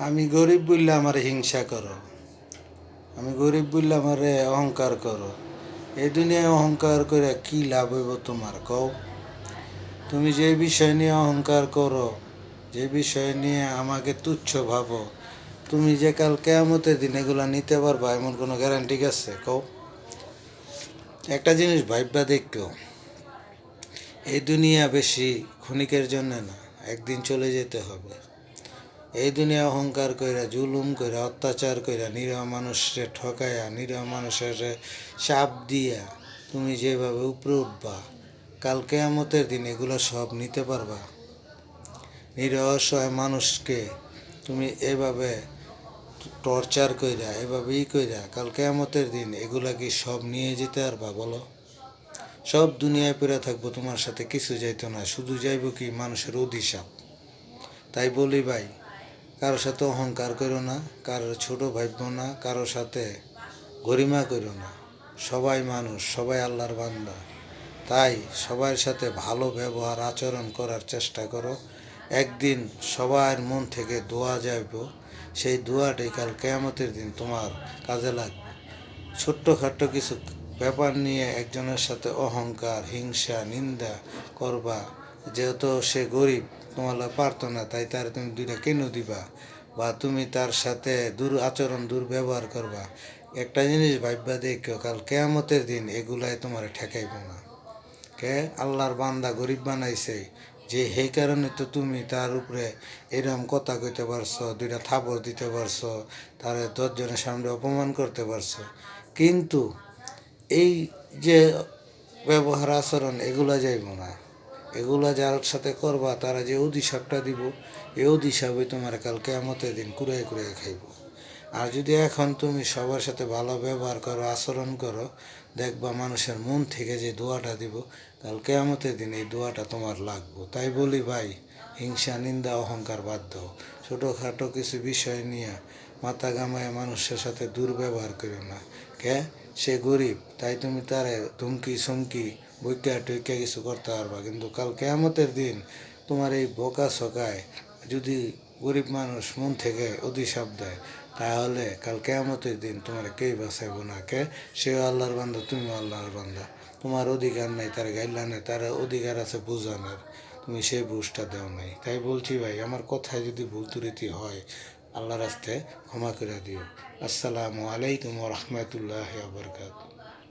আমি গরিব বললে আমার হিংসা করো। আমি গরিব বললে আমার অহংকার করো। এই দুনিয়ায় অহংকার করে কি লাভ হইব তোমার? কও। তুমি যে বিষয় নিয়ে অহংকার করো, যে বিষয় নিয়ে আমাকে তুচ্ছ ভাবো, তুমি যে কাল কেয়ামতের দিন এগুলা নিতে পারবা, এমন কোনো গ্যারান্টি আছে? কও। একটা জিনিস ভাইবা দেখো। এই দুনিয়া বেশি ক্ষণিকের জন্য না, একদিন চলে যেতে হবে। এই দুনিয়া অহংকার কইরা, জুলুম কইরা, অত্যাচার কইরা, নিরহ মানুষরে ঠকাইয়া, নিরহ মানুষের চাপ দিয়া তুমি যেভাবে উপরে উঠবা, কাল কেয়ামতের দিন এগুলো সব নিতে পারবা। নিরহ অসহায় মানুষকে তুমি এভাবে টর্চার কইরা, এভাবে ই কইরা কাল কেয়ামতের দিন এগুলা কি সব নিয়ে যেতে পারবা বলো? সব দুনিয়ায় পড়ে থাকব, তোমার সাথে কিছু যাইতো না, শুধু যাইব কি মানুষের অধিশাপ? তাই বলি ভাই কারোর সাথে অহংকার করো না কারোর ছোট ভাইব না কারোর সাথে গরিমা করো না। সবাই মানুষ, সবাই আল্লাহর বান্দা। তাই সবার সাথে ভালো ব্যবহার, আচরণ করার চেষ্টা করো। একদিন সবার মন থেকে দোয়া যাইব। সেই দোয়াটাই কাল কেয়ামতের দিন তোমার কাজে লাগবে। ছোট্টখাট্ট কিছু ব্যাপার নিয়ে একজনের সাথে অহংকার, হিংসা, নিন্দা করবা, যেহেতু সে গরিব। তোমার পারতো না, তাই তার তুমি দুইটা কেন দিবা বা তুমি তার সাথে দূর আচরণ দুর্ব্যবহার করবা। একটা জিনিস ভাববা দেখো, কাল কেয়ামতের দিন এগুলাই তোমার ঠেকাইব না। কে? আল্লাহর বান্দা গরিব বানাইছে, যে সেই কারণে তো তুমি তার উপরে এরকম কথা কইতে পারছ, দুইটা থাপড় দিতে পারছ, তার দশজনের সামনে অপমান করতে পারছ। কিন্তু এই যে ব্যবহার আচরণ, এগুলা যাইব না। এগুলা যার সাথে করবা, তারা যে অধিসাপটা দিব এ অধিসাপে তোমার কালকে আমতে দিন কুড়াই কুড়াই খাইব। আর যদি এখন তুমি সবার সাথে ভালো ব্যবহার করো, আচরণ করো, দেখবা মানুষের মন থেকে যে দোয়াটা দিব, কাল কেয়ামতের দিন এই দোয়াটা তোমার লাগবো। তাই বলি ভাই, হিংসা, নিন্দা, অহংকার দাও। ছোটোখাটো কিছু বিষয় নিয়ে মাথা গামায় মানুষের সাথে দুর্ব্যবহার করো না। কে? সে গরিব, তাই তুমি তারে ধুমকি, সুমকি বৈকা টৈকা কিছু করতে পারবা। কিন্তু কাল কেয়ামতের দিন তোমার এই বোকা সকায় যদি গরিব মানুষ মন থেকে অধিশাপ দেয়, তাহলে কাল কেয়ামতের দিন তোমার কেই বাঁচাইব না। কে? সে আল্লাহর বান্ধা তুমি আল্লাহর বান্ধা তোমার অধিকার নাই, তার গাইলা নেই তার অধিকার আছে বোঝানোর। তুমি সেই বুঝটা দেও নাই। তাই বলছি ভাই, আমার কথায় যদি ভুল ত্রুটি হয়, আল্লাহর রাস্তায় ক্ষমা করে দিও। আসসালামু আলাইকুম রহমতুল্লাহ বরকাত